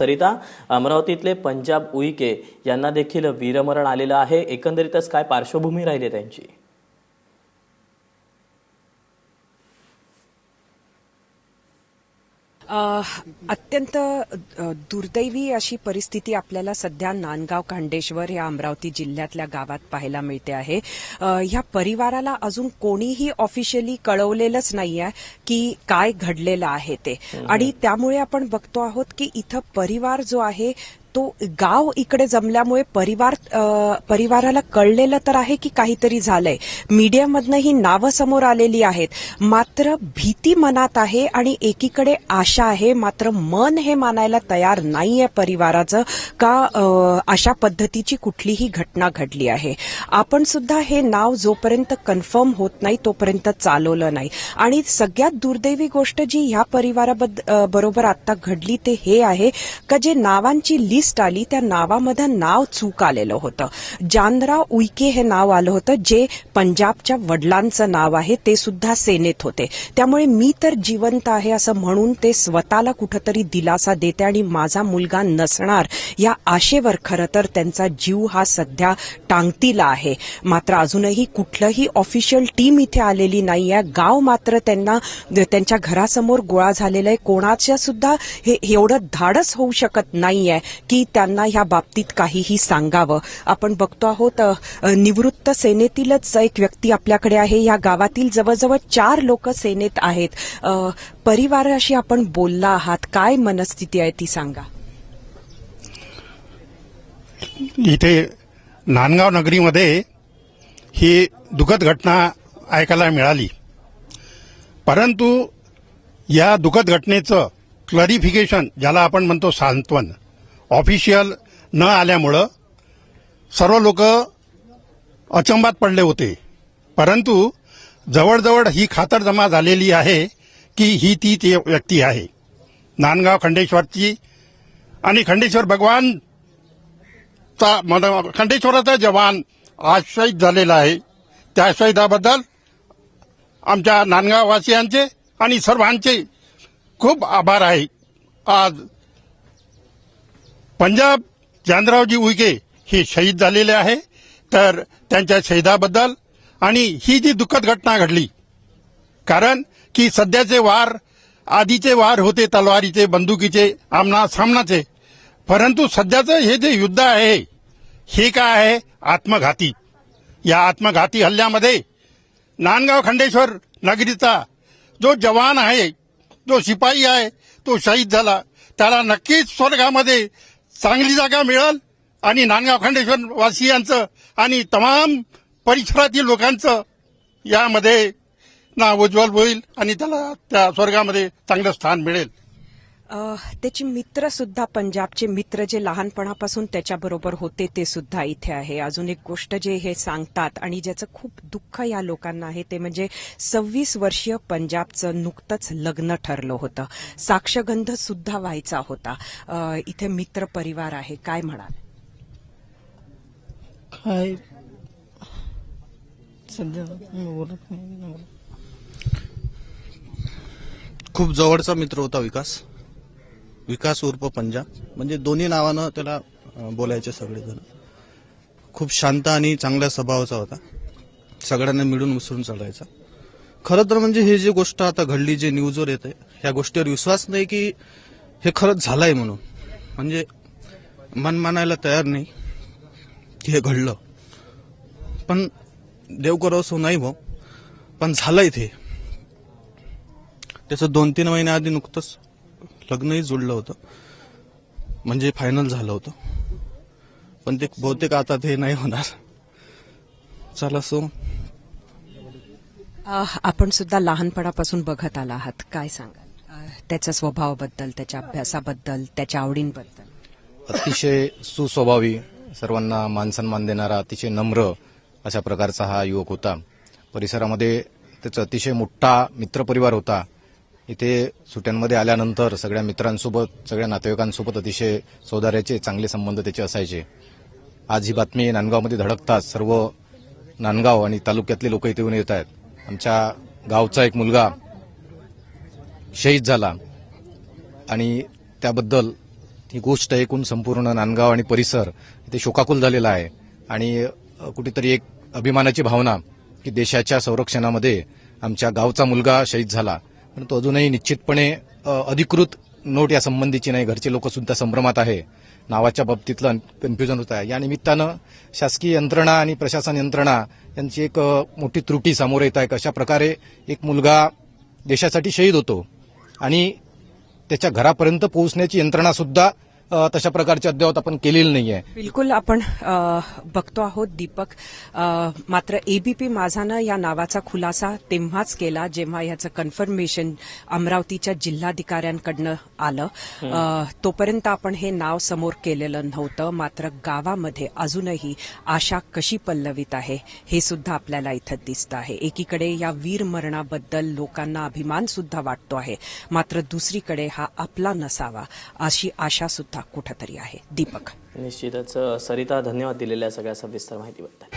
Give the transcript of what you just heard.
सरिता अमरावतीतले पंजाब उईके यांना देखील वीरमरण आलेलं आहे. एकंदरीतच काय पार्श्वभूमी राहिली त्यांची? अत्यंत दुर्दैवी अशी परिस्थिती आपल्याला सध्या नांदगाव खांडेश्वर या अमरावती जिल्ह्यातल्या गावात पाहायला मिळते आहे. ह्या परिवाराला अजून कोणीही ऑफिशियली कळवलेलंच नाहीये की काय घडलेलं आहे ते. आणि त्यामुळे आपण बघतो आहोत की इथं परिवार जो आहे तो गाव इकडे जमल्यामुळे परिवार परिवाराला कळलेलं तर आहे की काहीतरी झालंय. मीडियामधनं ही नावं समोर आलेली आहेत. मात्र भीती मनात आहे आणि एकीकडे आशा आहे. मात्र मन हे मानायला तयार नाहीये परिवाराचं का अशा पद्धतीची कुठलीही घटना घडली आहे. आपण सुद्धा हे नाव जोपर्यंत कन्फर्म होत नाही तोपर्यंत चालवलं नाही. आणि सगळ्यात दुर्दैवी गोष्ट जी ह्या परिवाराबरोबर आता घडली ते हे आहे का जे नावांची लिस्ट आली त्या नावामध्ये नाव चूक आलेलं होतं. जानराव उईके हे नाव आलं होतं जे पंजाबच्या वडिलांचं नाव आहे ते सुद्धा सेनेत होते. त्यामुळे मी तर जिवंत आहे असं म्हणून ते स्वतःला कुठंतरी दिलासा देते आणि माझा मुलगा नसणार या आशेवर खरं तर त्यांचा जीव हा सध्या टांगतीला आहे. मात्र अजूनही कुठलंही ऑफिशियल टीम इथे आलेली नाही आहे. गाव मात्र त्यांना त्यांच्या घरासमोर गोळा झालेला आहे. कोणाच्या सुद्धा हे एवढं धाडस होऊ शकत नाहीये की त्यांना ह्या बाबतीत काहीही सांगावं. आपण बघतो आहोत निवृत्त सेनेतीलच एक व्यक्ती आपल्याकडे आहे. या गावातील जवळजवळ चार लोक सेनेत आहेत. परिवाराशी आपण बोलला आहात. काय मनस्थिती आहे ती सांगा. इथे नांदगाव नगरीमध्ये ही दुखद घटना ऐकायला मिळाली. परंतु या दुखद घटनेचं क्लरिफिकेशन ज्याला आपण म्हणतो सांत्वन ऑफिशियल न आल्यामुळं सर्व लोक अचंबात पडले होते. परंतु जवळजवळ ही खातरजमा झालेली आहे की ही ती ती व्यक्ती आहे. नांदगाव खंडेश्वरची आणि खंडेश्वर भगवान खंडेश्वराचा जवान आज शहीद झालेला आहे. त्या शहीदाबद्दल आमच्या नांदगाववासियांचे आणि सर्वांचे खूप आभार आहे. आज पंजाब जानरावजी उईके हे शहीद झालेले आहे. तर त्यांच्या शहीदाबद्दल आणि ही जी दुःखद घटना घडली कारण की सध्याचे वार आधीचे वार होते तलवारीचे बंदुकीचे आमना सामनाचे. परंतु सध्याचं हे जे युद्ध आहे हे काय आहे? आत्मघाती. या आत्मघाती हल्ल्यामध्ये नांदगाव खंडेश्वर नगरीचा जो जवान आहे जो शिपाई आहे तो शहीद झाला. त्याला नक्कीच स्वर्गामध्ये चांगली जागा मिळेल आणि नांदगाव खंडेश्वर वासियांचं आणि तमाम परिसरातील लोकांचं यामध्ये नाव उज्ज्वल होईल आणि त्याला त्या स्वर्गामध्ये चांगलं स्थान मिळेल. त्याचे मित्र सुद्धा पंजाबचे मित्र जे लहानपणापासून त्याच्याबरोबर होते ते सुद्धा इथे आहे. अजून एक गोष्ट जे हे सांगतात आणि ज्याचं खूप दुःख या लोकांना आहे ते म्हणजे सव्वीस वर्षीय पंजाबचं नुकतंच लग्न ठरलं होतं. साक्षगंध सुद्धा व्हायचा होता. इथे मित्र परिवार आहे. काय म्हणाल? काय? सध्या मी बोलत नाही खूप जवळचा मित्र होता विकास. विकास उर्फ पंजा. म्हणजे दोन्ही नावानं त्याला बोलायचे सगळेजण. खूप शांत आणि चांगल्या स्वभावाचा होता. सगळ्यांना मिळून मिसळून चालायचा. खरं तर म्हणजे हे जी गोष्ट आता घडली जे न्यूजवर येते ह्या गोष्टीवर विश्वास नाही की हे खरंच झालंय म्हणून. म्हणजे मन मानायला तयार नाही की हे घडलं. पण देव करो नाही भाऊ पण झालंय ते. त्याचं दोन तीन महिन्याआधी नुकतंच लग्नही जुळलं होतं. म्हणजे फायनल झालं होतं. पण ते बहुतेक आता ते नाही होणार. चला सो. आपण सुद्धा लहानपणापासून बघत आला आहात. काय सांगाल? त्याच्या स्वभावाबद्दल त्याच्या अभ्यासाबद्दल त्याच्या आवडींबद्दल. अतिशय सुस्वभावी सर्वांना मानसन्मान देणारा अतिशय नम्र अशा प्रकारचा हा युवक होता. परिसरामध्ये त्याचा अतिशय मोठा मित्रपरिवार होता. इथे सुट्ट्यांमध्ये आल्यानंतर सगळ्या मित्रांसोबत सगळ्या नातेवाईकांसोबत अतिशय सौदार्याचे चांगले संबंध त्याचे असायचे. आज ही बातमी नांदगावमध्ये धडकताच सर्व नांदगाव आणि तालुक्यातले लोक इथे येऊन येत आहेत आमच्या गावचा एक मुलगा शहीद झाला. आणि त्याबद्दल ही गोष्ट ऐकून संपूर्ण नांदगाव आणि परिसर इथे शोकाकुल झालेला आहे. आणि कुठेतरी एक अभिमानाची भावना की देशाच्या संरक्षणामध्ये आमच्या गावचा मुलगा शहीद झाला. परंतु अजूनही निश्चितपणे अधिकृत नोट या संबंधीची नाही. घरचे लोक सुद्धा संभ्रमात आहे. नावाच्या बाबतीतलं कन्फ्युजन होत आहे. या निमित्तानं शासकीय यंत्रणा आणि प्रशासन यंत्रणा यांची एक मोठी त्रुटी समोर येत आहे. कशा प्रकारे एक मुलगा देशासाठी शहीद होतो आणि त्याच्या घरापर्यंत पोहोचण्याची यंत्रणा सुद्धा तशा प्रकारची अद्यावत आपण केलेली नाहीये. बिलकुल आपण बघतो आहोत दीपक. मात्र एबीपी माझानं या नावाचा खुलासा तेव्हाच केला जेव्हा याचं कन्फर्मेशन अमरावतीच्या जिल्हाधिकाऱ्यांकडनं आलं. तोपर्यंत आपण हे नाव समोर केलेलं नव्हतं. मात्र गावामध्ये अजूनही आशा कशी पल्लवित आहे हे सुद्धा आपल्याला इथं दिसतं आहे. एकीकडे या वीर मरणाबद्दल लोकांना अभिमान सुद्धा वाटतो आहे. मात्र दुसरीकडे हा आपला नसावा अशी आशा सुद्धा संस्था कुठेतरी आहे. दीपक. निश्चितच सरिता धन्यवाद दिलेल्या सगळ्या सविस्तर माहितीबद्दल.